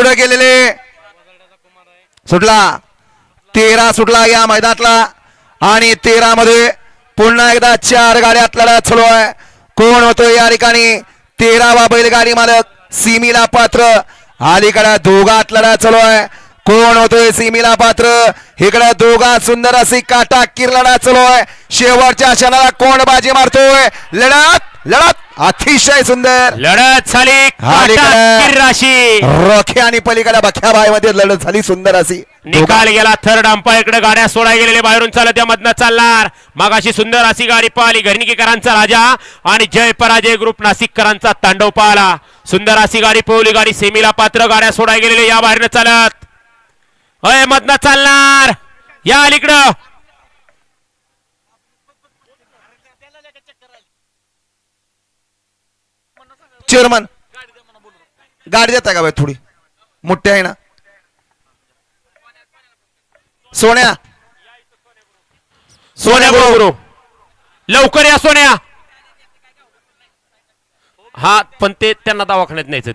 पुढे गेलेले. सुटला. तेरा सुटला या मैदानातला. आणि तेरा मध्ये पुन्हा एकदा चार गाड्या आपल्याला चालू आहे. कोण होतोय या ठिकाणी? तेरावा बैलगाडी मालक सिमीला पात्र. अलीकडे दोघात लढत चालू आहे. कोण होतोय सिमीला पात्र? इकडे दोघा सुंदर अशी काटा किर लढत चालू आहे. शेवटच्या क्षणाला कोण बाजी मारतोय? लढत लढत. अतिशय सुंदर. लढत झाली. राशी रोखे आणि पलीकडे बख्या मध्ये लढत झाली सुंदर अशी. निकाल गेला थर्ड अंपायरकडे गाड्या सोडाय गेलेले बाहेरून चालत त्या मधनं चालणार. मग अशी सुंदर अशी गाडी पाहिली घरणिकेकरांचा राजा आणि जय पराजय ग्रुप नाशिककरांचा तांडव पाहला. सुंदर अशी गाडी पळवली गाडी सेमीला पात्र गाड्या सोडाय गेलेले या बाहेरनं चालत. अय मधनं चालणार. या अलीकडं. चेअरमन. गाडी देता का बाई थोडी? मोठी आहे ना? सोन्या. सोन्या गुरु. लवकर या सोन्या. हा पण ते त्यांना दवाखान्यात न्यायचं.